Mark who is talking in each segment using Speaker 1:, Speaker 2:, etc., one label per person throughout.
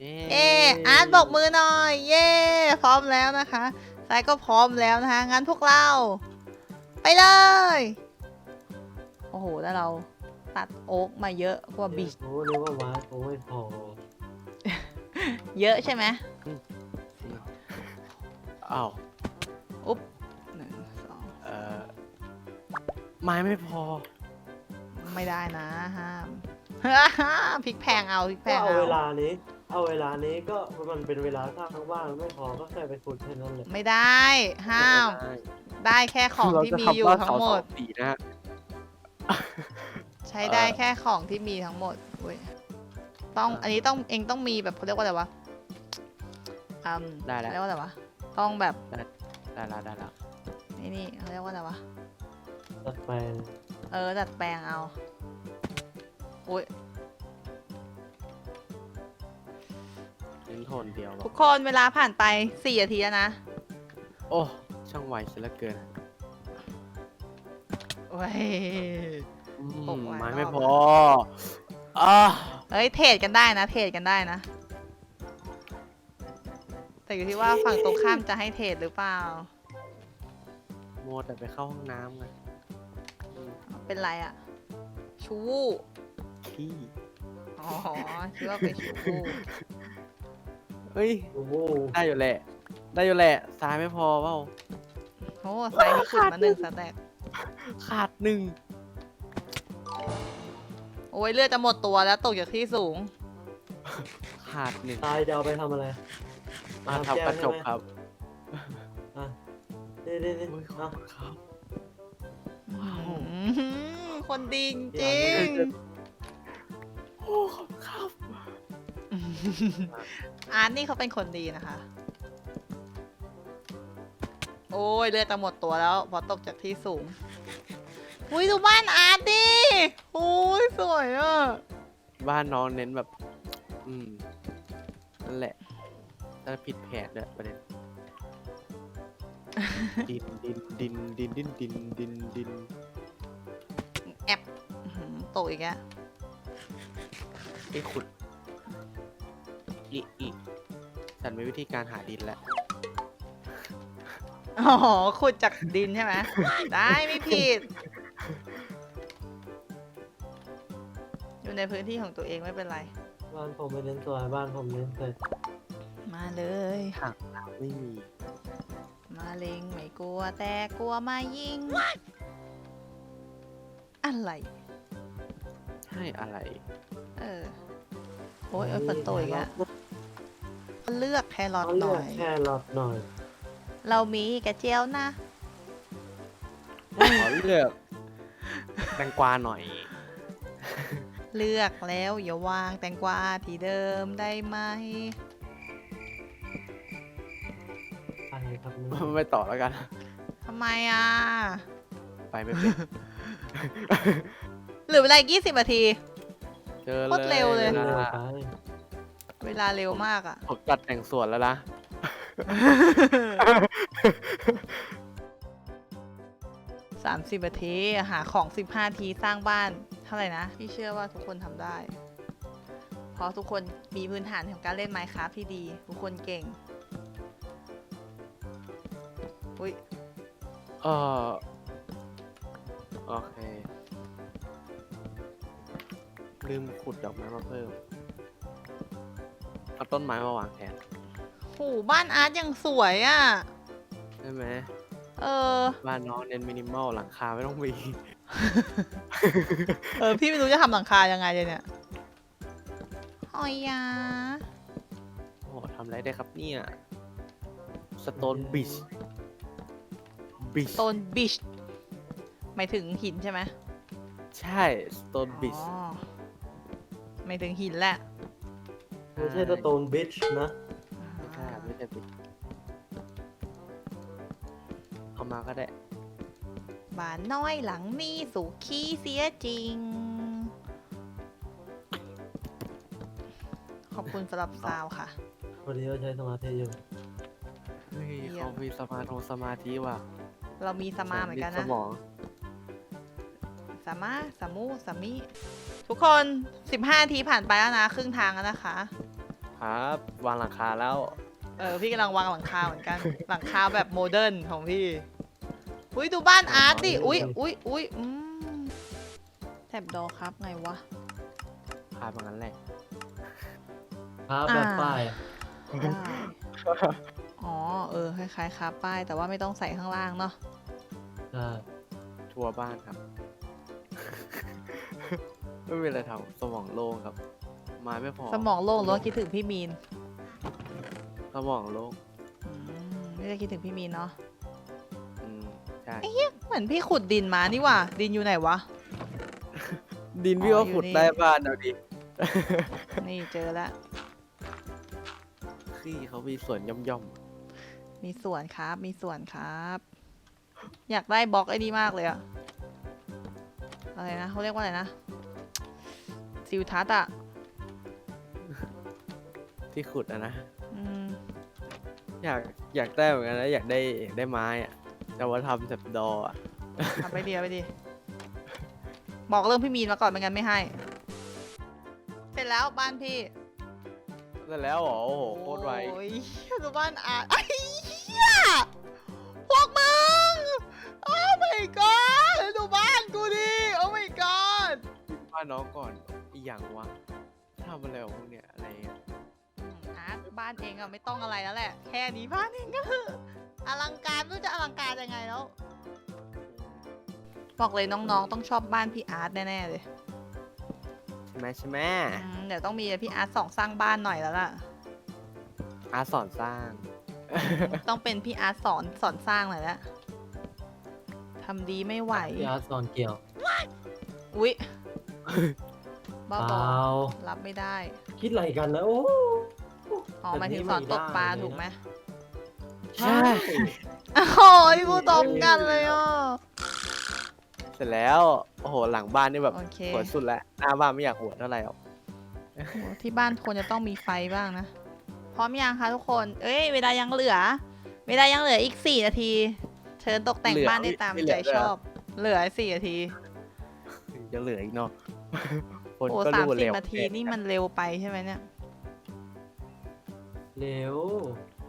Speaker 1: เย้
Speaker 2: เย้อาร์ตบอกมือหน่อย เย้พร้อมแล้วนะคะสายก็พร้อมแล้วนะคะ งั้นพวกเรา ไปเลย โอ้โห แล้วเราตัดโอ๊กมาเยอะกว่าบิช
Speaker 3: โอ้นึกว่าว้าโอ้ไม่พอ
Speaker 2: เยอะใช่ไหม
Speaker 1: อ้าว
Speaker 2: อุ๊บหนึ่งสอง
Speaker 1: เอ่อไม้ไม่พอ
Speaker 2: ไม่ได้นะห้ามพริกแพงเอาพริกแพ
Speaker 3: ก็
Speaker 2: ง
Speaker 3: เอา
Speaker 2: เอา
Speaker 3: เวลานี้ เอาเวลานี้ก็มันเป็นเวลาสร้างบ้านไม่พอก็แค่ไปขุดแค่นั้นเลย
Speaker 2: ไม่ได้ห้าม ได้แค่ของที่มีอยู่ทั้งหมด
Speaker 1: เราจะทำบ้านเสาสองสีนะฮะ
Speaker 2: ใช้ได้
Speaker 1: เอ่อ
Speaker 2: แค่ของที่มีทั้งหมดอุ๊ยต้อง
Speaker 1: อ่า
Speaker 2: อันนี้ต้องเองต้องมีแบบเขาเรียกว่าอะไรวะอืม
Speaker 1: ได้แล้ว
Speaker 2: เรียกว่าอะไรวะต้องแบบ
Speaker 1: ได้แล้วได้แล้ว
Speaker 2: นี่นี่เขาเรียกว่าอะไรวะ
Speaker 3: ตัดแปลง
Speaker 2: เออดัดแปลงเอาอุ้ย
Speaker 1: เน้นโทนเดียวหร
Speaker 2: ทุ
Speaker 1: อก
Speaker 2: กคนเวลาผ่านไปสี่นาทีแล้วนะ
Speaker 1: โอ้ ช่างไวเสียเหลือเกิน
Speaker 2: เว้ย
Speaker 1: อื
Speaker 2: หก
Speaker 1: ม
Speaker 2: หลาย
Speaker 1: ไม้
Speaker 2: รอบ
Speaker 1: ไม่พ
Speaker 2: แล้
Speaker 1: อ
Speaker 2: ว
Speaker 1: อ่า
Speaker 2: เฮ้ยเทรดกันได้นะเทรดกันได้นะ แต่อยู่ที่ว่าฝั่งตรงข้ามจะให้เทรดหรือเปล่า
Speaker 1: โมวแต่ไปเข้าห้องน้ำไงอืม
Speaker 2: เป็นไรอะชู
Speaker 1: ขี้
Speaker 2: อ๋อคิดว่าเป็นชู
Speaker 1: เฮ้ย
Speaker 3: โอ้โห
Speaker 1: ได้อยู่แหละ ได้อยู่แหละซ้ายไม่พอเปล่า
Speaker 2: โอ้ใส่ที่ขุดมาหนึ่งสแต็ก
Speaker 1: ขาดหนึ่ง
Speaker 2: โอ้ยเลือดจะหมดตัวแล้วตกจากที่สูง
Speaker 1: ขาดหนึ่ง
Speaker 3: ตายจะเอาไปทำอะไร
Speaker 1: มา
Speaker 3: ทำแก้
Speaker 1: ทำกระ
Speaker 3: ว
Speaker 1: จก
Speaker 3: ใช่ไหม
Speaker 1: ครับ
Speaker 3: อะนี่นี่นี่
Speaker 1: โอ้ยขอ
Speaker 3: เอา
Speaker 1: บคุณครับ
Speaker 2: อื้อหือคนดีจ
Speaker 3: อย่า
Speaker 2: ริ
Speaker 3: ง
Speaker 2: ง
Speaker 3: นี้
Speaker 1: โอ้ขอบคุณครับ
Speaker 2: ๆ อาร์ตนี่เขาเป็นคนดีนะคะ โอ้ยเลือดจะหมดตัวแล้วเพอตกจากที่สูง อุ้ยดูบ้านอาร์ตดิโอ้ยสวยอะ
Speaker 1: บ้านน้องเน้นแบบ อืม นั่นแหละถ้าผิดแผนด้วยประเด็น ดินดินดินดินดินดินดินดิน
Speaker 2: แอบอื้อหือตกอีกแล้ว
Speaker 1: ไอ้ขุด อีอีฉันมีวิธีการหาดินแล้ว
Speaker 2: อ๋อขุดจากดินใช่ไหม ได้ไม่ผิด อยู่ในพื้นที่ของตัวเองไม่เป็นไร
Speaker 3: บ้านผมไม่เน้นสวยบ้านผมเน้นเสร็จ
Speaker 2: มาเลย
Speaker 1: ทางน้ำไม่มี
Speaker 2: มาเลงไม่กลัวแต่กลัวมายิง อะไร
Speaker 1: ใช่อะไร
Speaker 2: เออ โอ้ยเอ้ยฝนตกอีกแล้ว เลือกแครอท
Speaker 3: เอา
Speaker 2: ห
Speaker 3: เลื
Speaker 2: น่
Speaker 3: อ
Speaker 2: อกย
Speaker 3: แค่รอดหน่อย
Speaker 2: เรามีกระเจียวนะ
Speaker 1: ขอเลือกแตงกวาหน่อย
Speaker 2: เลือกแล้วอย่าวางแตงกวาที่เดิมได้ไหม
Speaker 3: อะไรครับเนี่ย
Speaker 1: ไม่ต่อแล้วกัน
Speaker 2: ทำไมอะ
Speaker 1: ไปไม่เป็น
Speaker 2: เหลือเวลาอีก20นาที
Speaker 1: เจอ
Speaker 2: โคตรเร็วเลย
Speaker 1: ว
Speaker 3: เร็ว
Speaker 1: ลา
Speaker 3: ไป
Speaker 2: เวลาเร็วมากอะ
Speaker 1: ผมจัดแต่งสวนแล้วนะ
Speaker 2: สามสิบนาทีหาของสิบห้าทีสร้างบ้านเท่าไหร่นะ พี่เชื่อว่าทุกคนทำได้ เพราะทุกคนมีพื้นฐานของการเล่นไมค์ครับที่ดี ทุกคนเก่ง อุ้ย
Speaker 1: เออโอเค ลืมขุดดอกไม้มาเพิ่มเอา ต้นไม้มาวางแทน
Speaker 2: โหบ้านอาร์ตยังสวยอะ
Speaker 1: ใช่ไหม
Speaker 2: เออ
Speaker 1: บ้านน้องเน้นมินิมอลหลังคาไม่ต้องมี
Speaker 2: เออ พี่ไม่รู้จะทำหลังคายังไงเลยเนี่ยหอยยา
Speaker 1: โอ้โหทำอะไรได้ครับเนี่ยสโตนบิชบิช
Speaker 2: โตนบิชหมายถึงหินใช่ไหม
Speaker 1: ใช่สโตนบิช
Speaker 2: อ๋อหมายถึงหินแหละ
Speaker 3: ไม่ใช่สโตนบิชนะ
Speaker 1: ไม่ใช่ไม่ใช่บิชเอามาก็ได้
Speaker 2: บ้านน้อยหลังนี้สุขีเสียจริง ขอบคุณสำหรับซาวค่ะ
Speaker 3: พอดีเราใช้สมาธิอยู่
Speaker 1: เฮ้ย
Speaker 2: เยี่ยม
Speaker 1: เขามีสมาธิสมาธิว่ะ
Speaker 2: เรามีสมาเหมือนกัน
Speaker 1: ส
Speaker 2: นะ
Speaker 1: มอง
Speaker 2: สามาสามูสามิ ทุกคน 15นาทีผ่านไปแล้วนะ ครึ่งทางแล้วนะคะ
Speaker 1: ครับ วางหลังคาแล้ว
Speaker 2: เออพี่กำลังวางหลังคาเหมือนกัน หลังคาแบบโมเดิร์นของพี่ อุ้ยดูบ้านอาร์ตดิ อุ้ยอุ้ยอุ้ยอืมแถบดอครับไงวะ
Speaker 1: พาแบบนั้นแหละ
Speaker 3: ครับแบบ
Speaker 2: อ่า
Speaker 3: ป้ายอะ
Speaker 2: ได้อ๋อ เออ คล้ายๆคาป้าย แต่ว่าไม่ต้องใส่ข้างล่างเนาะ
Speaker 3: ใช่
Speaker 1: ทัวร์บ้านครับ ไม่มีอะไรทำสมองโล่งครับ ไม้ไม่พอ
Speaker 2: สมองโล่งหรือว่าคิดถึงพี่มีน
Speaker 1: สมองโล่ง
Speaker 2: อืมไม่ได้คิดถึงพี่มีนเนาะ
Speaker 1: อืมใช่
Speaker 2: เหมือนพี่ขุดดินมานี่หว่า ดินอยู่ไหนวะ
Speaker 1: ดินพี่
Speaker 2: อ๋อ
Speaker 1: ว่า
Speaker 2: อยู่
Speaker 1: ขุด
Speaker 2: นี่
Speaker 1: ได้บ้านเอาดิ
Speaker 2: นี่เจอแล้ว
Speaker 1: พี่เขามีส่วนย่อมย่อม
Speaker 2: มีส่วนครับมีส่วนครับ อยากได้บล็อกไอ้นี่มากเลยอะอะไรนะเขาเรียกว่าอะไรนะซิวทัศน์อะ
Speaker 1: ๆ ที่ขุดอะนะ
Speaker 2: อืม
Speaker 1: อยากอยากได้เหมือนกันนะอยากได้อยากได้ไม้อะแต่ว่าทำแบบดออะ
Speaker 2: ทำไปเดียวไปดีบอกเรื่องพี่มีนมาก่อนไม่งั้นไม่ให้ เสร็จแล้วบ้านพี่
Speaker 1: เสร็จแล้วเหรอโอ้โหโคตรไว
Speaker 2: โอ้ยดูบ้านอาร์ตไอ้เหี้ยพวกมึง โอ้ my god ดูบ้านกูดิ โอ้ my god
Speaker 1: บ้านน้องก่อนอีกอย่างวะทำอะไรของพวกเนี่ยอะไรอะ
Speaker 2: อืมอาร์ต บ้านเองอะไม่ต้องอะไรแล้วแหละ แค่นี้บ้านเองก็คืออลังการไม่รู้จะอลังการยังไงแล้ว บอกเลยน้องๆ ต้องชอบบ้านพี่อาร์ตแน่ๆเลย
Speaker 1: ใช่ไหมใช่ไหม
Speaker 2: อืมเดี๋ยวต้องมีพี่อาร์ตสองสร้างบ้านหน่อยแล้วล่ะ
Speaker 1: อาสอนสร้าง
Speaker 2: ต้องเป็นพี่อาร์ตสอนสอนสร้างหน่อยละทำดีไม่ไหว
Speaker 3: พี่อาร์ตสอนเกี่ยว
Speaker 2: อุ๊ยบ้า
Speaker 3: เป
Speaker 2: บอ
Speaker 3: ล่า
Speaker 2: รับไม่ได้
Speaker 3: คิดอะไรกันนะโอ้
Speaker 2: อ๋อห
Speaker 3: แบบ
Speaker 2: มายถึง
Speaker 3: นี้
Speaker 2: สอนตกปลา
Speaker 3: ไม่ได้เลยนะ
Speaker 2: ถูกไหม
Speaker 3: ใช่
Speaker 2: โอ้โหพี่พูดตรงกันเลยอะ
Speaker 1: เสร็จแล้ว โอ้โห หลังบ้านนี่แบบ
Speaker 2: โอเค
Speaker 1: หัวสุดแล้วหน้าบ้านไม่อยากหัวเท่าไหร่หรอก
Speaker 2: โอ้โหที่บ้านควรจะต้องมีไฟบ้างนะ พร้อมยังคะทุกคน เอ้ย เวลายังเหลือ เวลายังเหลืออีกสี่นาที เชิญตกแต่งบ้านได้ตามใจชอบ เหลือสี่นาที
Speaker 1: ยังเหลืออีกเนาะคน
Speaker 2: โอ้
Speaker 1: ก็
Speaker 2: สาม
Speaker 1: รู้
Speaker 2: สิบ
Speaker 1: เร็ว
Speaker 2: นาทีนี่มันเร็วไปใช่ไหมเนี่ย
Speaker 3: เร็ว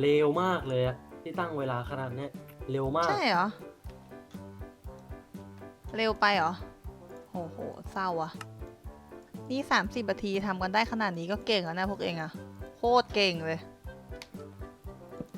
Speaker 3: เร็วมากเลยอะที่ตั้งเวลาขนาดเนี้ยเร็วมาก
Speaker 2: ใช่เหรอ เร็วไปเหรอโหโหเศร้าอะนี่สามสิบนาทีทำกันได้ขนาดนี้ก็เก่งแล้วนะพวกเองอะโคตรเก่งเลย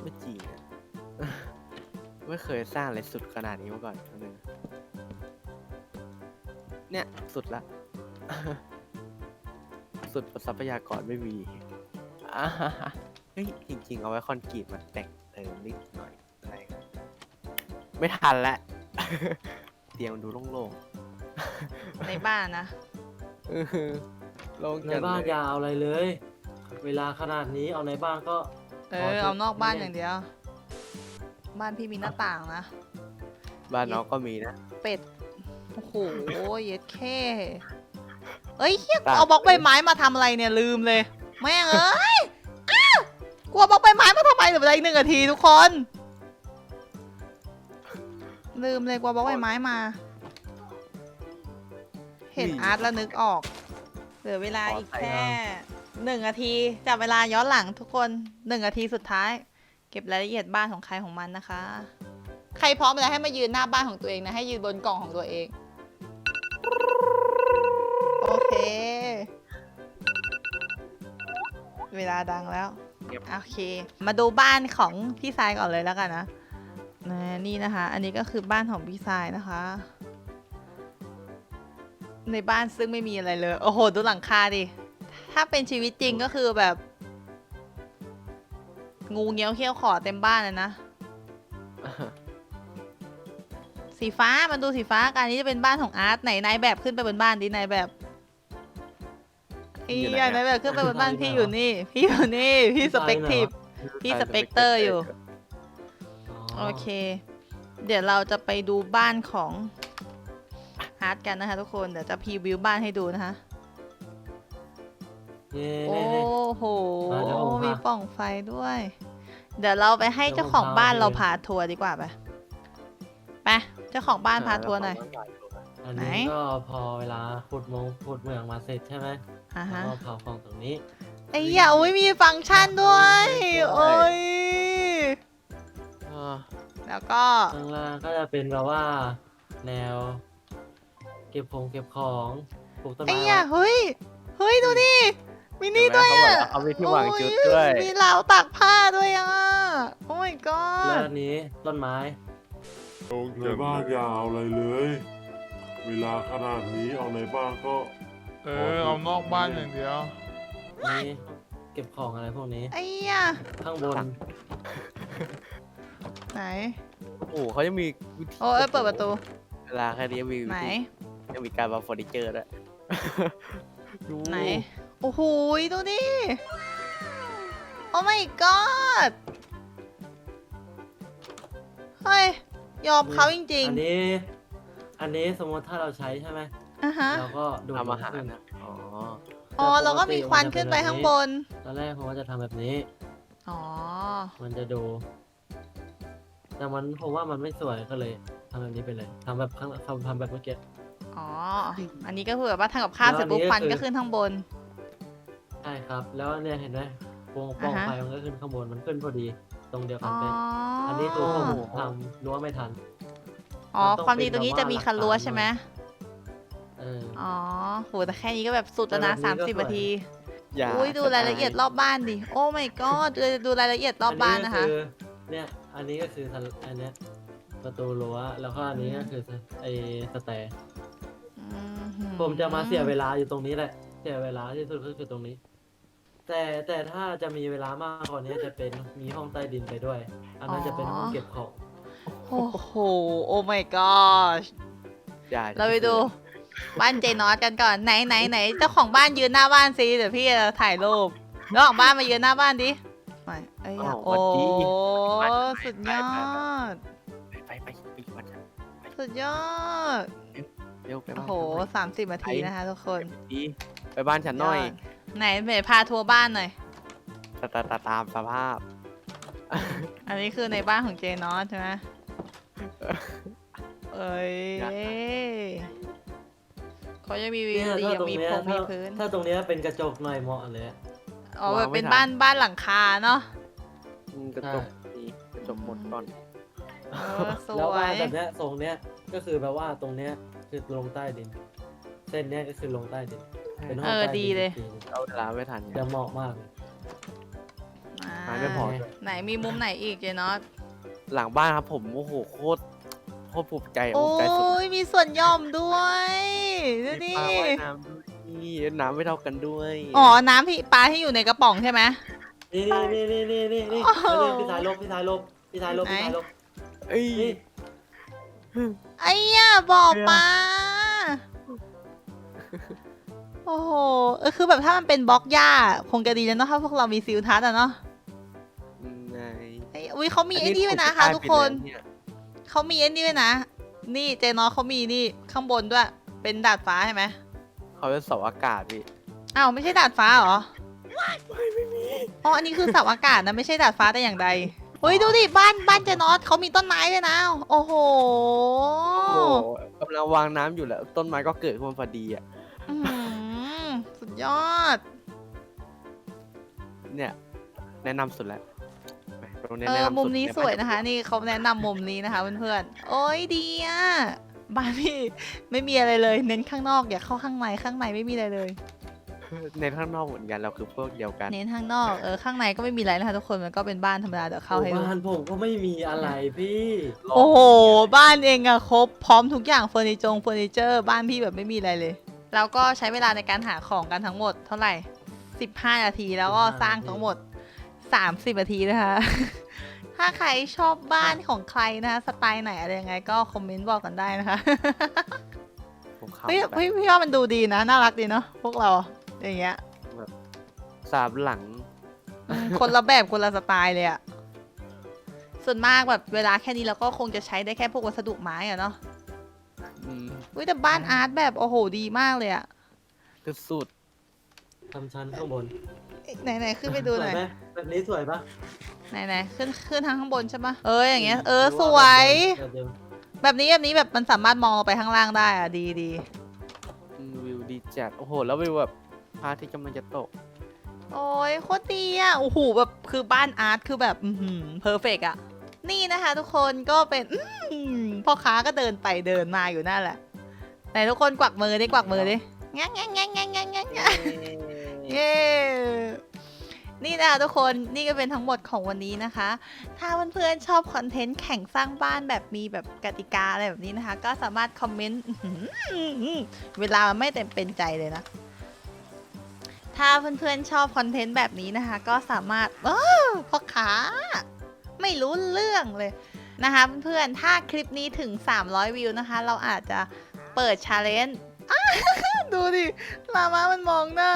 Speaker 1: ไม่จริงอะ ไม่เคยสร้างอะไรสุดขนาดนี้มาก่อนครั้งหนึงเนี่ยสุดละ สุดทรัพยากรไม่มีอ่า เฮ้ยจริงๆ เอาไว้คอนกรีตมาแต่งเติมนิดหน่อยอะไรกันไม่ทันละ เตียงมันดูโล่ง
Speaker 2: ในบ้านนะ
Speaker 1: ๆอื้อหือโล่ง
Speaker 3: ใน
Speaker 1: จัง
Speaker 3: บ้าน
Speaker 1: เลย
Speaker 3: อยาเอาอะไรเลย เวลาขนาดนี้เอาในบ้านก็
Speaker 2: เอ
Speaker 3: ขอ
Speaker 2: อ
Speaker 3: เถอะ
Speaker 2: เอานอกบ้าน
Speaker 3: ไม่
Speaker 2: อย่างเดียว บ้านพี่มีหน้าต่างนะ
Speaker 1: บ้านน้องก็มีนะ
Speaker 2: เป็ด โอ้โห เย็ดแค่เอ้ยเฮียกู
Speaker 1: ต่าง
Speaker 2: เอาบล็อกใบไม้มาทำอะไรเนี่ยลืมเลย แม่งเอ้ยอ้าวกลั วบล็อกใบไม้มาทำไมเหลือเวลาอีกหนึ่งนาทีทุกคน ลืมเลยกลัวบล็อกใบไม้มา เห็นอาร์ตแล้วนึกออก เหลือเวลาอีกแค่หนึ่งนาทีจับเวลาย้อนหลังทุกคนหนึ่งนาทีสุดท้าย เก็บรายละเอียดบ้านของใครของมันนะคะ ใครพร้อมแล้วให้มายืนหน้าบ้านของตัวเองนะให้ยืนบนกล่องของตัวเอง โอเค เวลาดังแล้ว
Speaker 1: เงียบ
Speaker 2: โอเค มาดูบ้านของพี่ทรายก่อนเลยแล้วกันนะนี่นะคะ อันนี้ก็คือบ้านของพี่ทรายนะคะ ในบ้านซึ่งไม่มีอะไรเลย โอ้โห ดูหลังคาดิ ถ้าเป็นชีวิตจริงก็คือแบบ งูเงี้ยวเขี้ยวขอเต็มบ้านเลยนะ สีฟ้ามันดูสีฟ้ากันนี้จะเป็นบ้านของอาร์ตไหนนายแบบขึ้นไปบนบ้านดินายแบบ อี
Speaker 1: อยู่ไหน
Speaker 2: อะ
Speaker 1: อะ
Speaker 2: นายแบบขึ้นไปบนบ้านพี่อยู่นี่ พี่อยู่นี่พี่สเปกทีฟ พี่สเปกเตอร์อยู่ โอเค เดี๋ยวเราจะไปดูบ้านของอาร์ตกันนะคะทุกคน เดี๋ยวจะพรีวิวบ้านให้ดูนะคะ
Speaker 3: เย้
Speaker 2: โอ้
Speaker 3: เน่
Speaker 2: โห
Speaker 3: มาเดี๋ยวผมพามี
Speaker 2: มีปล่องไฟด้วย เดี๋ยวเราไปให้เจ้าของบ้านเราพาทัวร์ดีกว่าไปไปเจ้าของบ้านพาทัวร์หน่อย
Speaker 3: อัน
Speaker 2: ไหน
Speaker 3: นี้ก็พอเวลาขุดมงขุดเมืองมาเสร็จใช่ไหม
Speaker 2: อ่า
Speaker 3: แล้
Speaker 2: ฮะ
Speaker 3: วก็เผาของตรงนี้
Speaker 2: ไอ้เหี้ยอุ้ยมีฟังก์ชันด้วย โอ้ย
Speaker 1: อ่า
Speaker 2: แล้วก็
Speaker 3: ข้างล่างก็จะเป็นแบบว่าแนว เก็บของเก็บของปลูกต้น
Speaker 2: ไอ้
Speaker 3: ไม้
Speaker 2: เหี้ย
Speaker 3: ไว้
Speaker 2: เฮ้ย เฮ้ย ดูดิมินี่ด้วย
Speaker 1: เห็นไหม
Speaker 2: อะ
Speaker 1: เขาบอกว่าเขามีที่วางจุดด้วย
Speaker 2: โอ้มีราวตากผ้าด้วยอะ โอ้ my
Speaker 3: แล้ว
Speaker 2: god
Speaker 3: อันนี้ต้นไม้
Speaker 4: ในบ้านอยาเอาอะไรเลย เวลาขนาดนี้เอาในบ้านก็
Speaker 5: เออเอานอกบ้านอย่างเดียว
Speaker 3: นี่เก็บของอะไรพวกนี้
Speaker 2: ไอ้เหี้ย
Speaker 3: ข้างบน
Speaker 2: ไหน
Speaker 1: โอ้โหเขาจะมีวิธี
Speaker 2: โอ้เอ้ยเปิดประตู
Speaker 1: เวลาแค่นี้มี
Speaker 2: ไหน
Speaker 1: ยังมีการวางเฟอร์นิเจอร์ด้วย ดู
Speaker 2: ไหน โอ้โหดูดิ โอ้ my god เฮ้ย ยอมเขาจริง
Speaker 3: อันนี้ อันนี้สมมติถ้าเราใช้ใช่ไหม
Speaker 2: ๆ อะฮะ
Speaker 3: เราก็ดูด
Speaker 1: ทำอาหาร
Speaker 3: ขึ้น
Speaker 1: นะอ๋อ
Speaker 2: อ๋อเราก็มีควันขึ้นไปข้างบน
Speaker 3: ตอนแรกผมก็จะทำแบบนี้
Speaker 2: อ๋อ
Speaker 3: มันจะดู แต่มันผมว่ามันไม่สวยก็เลยทำแบบนี้ไปเลยทำแบบข้างทำทำแบบเมื่อกี้
Speaker 2: อ๋อ อันนี้ก็คือแบบว่าทำกับข้าว
Speaker 3: แล้ว
Speaker 2: เสร็จปุ๊บ
Speaker 3: อันนี้
Speaker 2: ควัน
Speaker 3: ก็คือ
Speaker 2: ก็ขึ้นข้างบน
Speaker 3: ใช่ครับ แล้วเนี่ยเห็นไหมวงปล่อง
Speaker 2: อ่าฮะ
Speaker 3: ไฟมันก็ขึ้นข้างบนมันขึ้นพอดี ตรงเดียวกั
Speaker 2: อ๋
Speaker 3: น
Speaker 2: อ
Speaker 3: เป๊ะ
Speaker 2: อ
Speaker 3: อันนี้คือผมทำรั้วไม่ทัน
Speaker 2: อ๋อ
Speaker 3: มันต้อง
Speaker 2: ความดี
Speaker 3: เป็น
Speaker 2: ตรงนี้
Speaker 3: แบบ
Speaker 2: จะมี
Speaker 3: ว่า
Speaker 2: คันรั้ว
Speaker 3: หลักฐาน
Speaker 2: ใช่ไหม
Speaker 3: เออ
Speaker 2: อ๋อโหแต่แค่นี้ก็แบบสุดแล้วนะ
Speaker 3: แต่
Speaker 2: สาม
Speaker 3: แบบนี้
Speaker 2: สิบ
Speaker 3: ก็สวย
Speaker 2: นาที
Speaker 1: อย่า
Speaker 2: อุ้ยดูรายละเอียดรอบบ้านดิ โอ้ my god ดูดูรายละเอียดรอบบ้านนะคะ
Speaker 3: อัก็อเนี่ย อันนี้ก็คือทันอันเนี้ยประตูรั้ว แล้วก็อันนี้ก็คือไอ้สแตร์
Speaker 2: อืหือ
Speaker 3: ผมจะมาเสียเวลาอยู่ตรงนี้แหละ เสียเวลาที่สุดก็คือตรงนี้ แต่แต่ถ้าจะมีเวลามากกว่านี้จะเป็นมีห้องใต้ดินไปด้วย อันนั้นจะเป็นห้องเก็บของ
Speaker 2: โอ้โห โอ้ my god
Speaker 1: อย่า
Speaker 2: เราไปดู บ้านเจนอตกันก่อนไหนไหนไหนเจ้าของบ้านยืนหน้าบ้านสิเดี๋ยวพี่จะถ่ายรูปเจ้าของบ้านมายืนหน้าบ้านดิไม่เอ้ยอะโอ้สุดยอด
Speaker 1: ไปไปไปไปวันนั้น
Speaker 2: สุดยอด
Speaker 1: เร็วไป
Speaker 2: โอ้
Speaker 1: บ้าน
Speaker 2: โหสามสิบนาทีนะคะทุกคน
Speaker 1: ดีไปบ้านฉันหน่อย
Speaker 2: ไหนเมย์พาทัวร์บ้านหน่อย
Speaker 1: ตาตาตาตามสภาพ
Speaker 2: อันนี้คือในบ้านของเจนอตใช่ไหมเอ้ย
Speaker 1: อยาก
Speaker 2: เขาจะมีวี
Speaker 3: เนี่ย
Speaker 2: ดี
Speaker 3: ถ้าตรง
Speaker 2: มี
Speaker 3: เนี้ย
Speaker 2: พงมี
Speaker 3: ถ้า
Speaker 2: พื้น
Speaker 3: ถ้าตรงเนี้ยเป็นกระจกหน่อยเหมาะเลย
Speaker 2: อ๋อแบบ
Speaker 1: วางไม่
Speaker 2: เป็น
Speaker 1: ทัน
Speaker 2: บ้านบ้านหลังคาเนาะ
Speaker 1: อืมกระจกนี่กระจกหมดก่อน
Speaker 2: เออส
Speaker 3: แล้ว
Speaker 2: ว
Speaker 3: บ้าน
Speaker 2: ย
Speaker 3: แบบเนี้ยทรงเนี้ยก็คือแบบว่าตรงเนี้ยคือลงใต้ดิน เส้นเนี้ยก็คือลงใต้ดินเป็นห้อง
Speaker 2: เออ
Speaker 3: ใต้
Speaker 2: ดี
Speaker 3: ดิน
Speaker 2: เลย
Speaker 3: จริงๆ
Speaker 1: เอาเวลาไม่ทันไง
Speaker 3: จะเหมาะมากเลย
Speaker 2: อ่า
Speaker 1: ไม้ไม่พอด้วย
Speaker 2: ไหนมีมุมไหนอีกเจนอต
Speaker 1: หลังบ้านครับผมโอ้โหโคตร โคตรภูมิใจ
Speaker 2: โอ้
Speaker 1: ภูมิใจสุด
Speaker 2: ยมีส่วนย่อมด้วยดูดิ
Speaker 1: มีปลาว่ายน้ำด้วยนี่น้ำไม่เท่ากันด้วย
Speaker 2: อ๋อน้ำที่ปลาที่อยู่ในกระป๋องใช่ไหม
Speaker 3: นี่นี่นี่นี่นี่นี่
Speaker 2: โอ้โห
Speaker 3: มานี่พี่สายลบพี่สายลบพี่สายลบ
Speaker 2: ไหน
Speaker 3: พี่สายลบ
Speaker 1: เอ้ย
Speaker 3: นี่
Speaker 2: ไอ้ย่าบอกปลาโอ้โหเออคือแบบถ้ามันเป็นบล็อกหญ้าคงจะดีแล้วเนาะถ้าพวกเรามีซิลทัศน์อะเนาะ
Speaker 1: ไง
Speaker 2: ไอ้อุ้ยเขามีไอ้นี่ไว้นะคะทุกคนเขามีไอ้นี่ด้วยนะ นี่เจนอตเขามีนี่ข้างบนด้วย เป็นดาดฟ้าใช่ไหม
Speaker 1: เขาเป็นเสาอากาศพี่
Speaker 2: อ้าวไม่ใช่ดาดฟ้าเหรออ๋อ อันนี้คือเสาอากาศนะไม่ใช่ดาดฟ้าแต่อย่างใดเฮ้ยดูดิบ้านบ้านเจนอตเขามีต้นไม้ด้วยนะ โอ้โห
Speaker 1: โอ้โหกำลังวางน้ำอยู่แล้ว ต้นไม้ก็เกิดขึ้นมาพอดีอะ
Speaker 2: อื้อหือสุดยอด
Speaker 1: เนี่ย แนะนำสุดแล้วแหมต รงนี้
Speaker 2: เอ
Speaker 1: แนะ
Speaker 2: อนำมุม
Speaker 1: สุด
Speaker 2: นี้
Speaker 1: ใบ้า
Speaker 2: สวยนะคะ นี่เขาแนะนำมุมนี้นะคะเพื่อนๆโอ้ยดีอะบ้านพี่ไม่มีอะไรเลย เน้นข้างนอกอย่าเข้าข้างในข้างในไม่มีอะไรเลย
Speaker 1: ในข้างนอกเหมือนกันเราคือพวกเดียวกัน
Speaker 2: เน้นข้างนอกเออข้างในก็ไม่มีอะไรนะคะทุกคนมันก็เป็นบ้านธรรมดาเดี๋ยวเข้าให้ดู
Speaker 3: บ้านผมก็ไม่มีอะไรพี่
Speaker 2: โอ้โหบ้านเองอะครบพร้อมทุกอย่างเฟอร์นิจงเฟอร์นิเจอร์บ้านพี่แบบไม่มีอะไรเลยแล้วก็ใช้เวลาในการหาของกันทั้งหมดเท่าไหร่ 15 นาทีแล้วก็สร้างทั้งหมด 30นาทีนะคะ ถ้าใครชอบบ้านของใครนะคะสไตล์ไหนอะไรยังไงก็คอมเมนต์บอกกันได้นะคะ
Speaker 1: ผมเข้า
Speaker 2: เฮ้ย
Speaker 1: ไป
Speaker 2: พี่พี่ว่ามันดูดีนะ น่ารักดีเนาะพวกเราอย่างเงี้ย
Speaker 1: สามหลัง
Speaker 2: อืมคนละแบบคนละสไตล์เลยอะส่วนมากแบบเวลาแค่นี้เราก็คงจะใช้ได้แค่พวกวัสดุไม้อะเนาะ
Speaker 1: อืม
Speaker 2: อุ้ยแต่บ้านอาร์ตแบบโอ้โหดีมากเลยอะ
Speaker 1: คือสุด
Speaker 3: ทำชั้นข้างบน
Speaker 2: ไหนไหนขึ้นไปดูหน่อย
Speaker 3: สวไหมแบบนี้สวยปะ
Speaker 2: ไหนไหนขึ้นขึ้นทางข้างบนใช่ปะเอออย่างเงี้ยเออ
Speaker 3: หรื
Speaker 2: ส
Speaker 3: ว่า
Speaker 2: วย
Speaker 3: แบบเดิม
Speaker 2: แบบนี้แบบนี้แบบมันสามารถมองไปข้างล่างได้อะดีดี
Speaker 1: อืมวิวดีจัด โอ้โห แล้ววิวแบบพระอาทิตย์กำลังจะตก
Speaker 2: โอ้ยโคตรดีอะโอ้โหแบบคือบ้านอาร์ตคือแบบอืมเพอร์เฟกอะ นี่นะคะ ทุกคนก็เป็นอมพ่อค้าก็เดินไปเดินมาอยู่นั่นแหละไหนทุกคนกวักมือดิกวักมือดิแงะแงะแงะแงะแงะแงะแงะเย้ นี่นะคะทุกคนนี่ก็เป็นทั้งหมดของวันนี้นะคะ ถ้าเพื่อนๆชอบคอนเทนต์แข่งสร้างบ้านแบบมีแบบกติกาอะไรแบบนี้นะคะ ก็สามารถคอมเมนต์เวลาไม่เต็มเป็นใจเลยนะถ้าเพื่อนๆชอบคอนเทนต์แบบนี้นะคะ ก็สามารถเออพ่อค้าไม่รู้เรื่องเลยนะคะเพื่อนๆถ้าคลิปนี้ถึง 300 วิวนะคะ เราอาจจะเปิดชาเลนจ์ ดูดิลามามันมองหน้า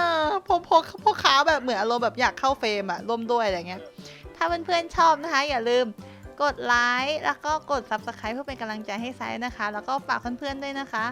Speaker 2: พอพอพอขาแบบเหมือนอารมณ์แบบอยากเข้าเฟรมอะร่วมด้วยอะไรเงี้ย ถ้าเพื่อนๆชอบนะคะ อย่าลืมกดไลค์แล้วก็กด subscribe เพื่อเป็นกำลังใจให้ไซส์นะคะ แล้วก็ฝากเพื่อนๆด้วยนะคะ